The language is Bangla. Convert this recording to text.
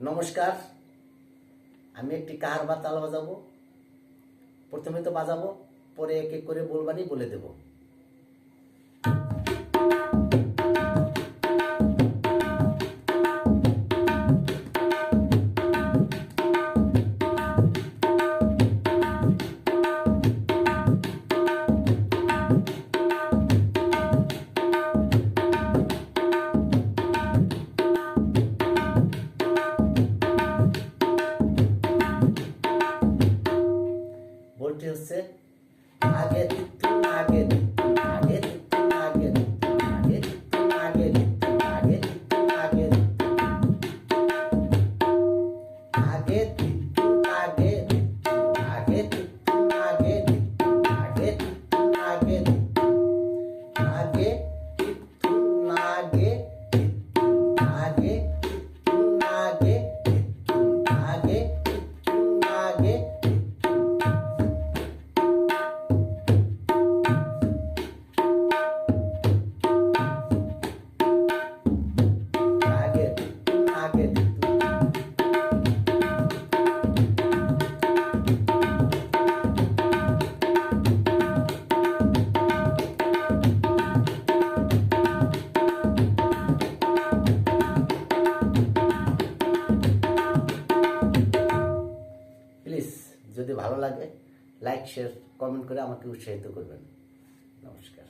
নমস্কার, আমি একটি কার বা তাল বাজাবো। প্রথমে তো বাজাবো, পরে এক এক করে বলবানি বলে দেব। উঠে হচ্ছে আগে একটু যদি ভালো লাগে লাইক শেয়ার কমেন্ট করে আমাকে উৎসাহিত করবেন। নমস্কার।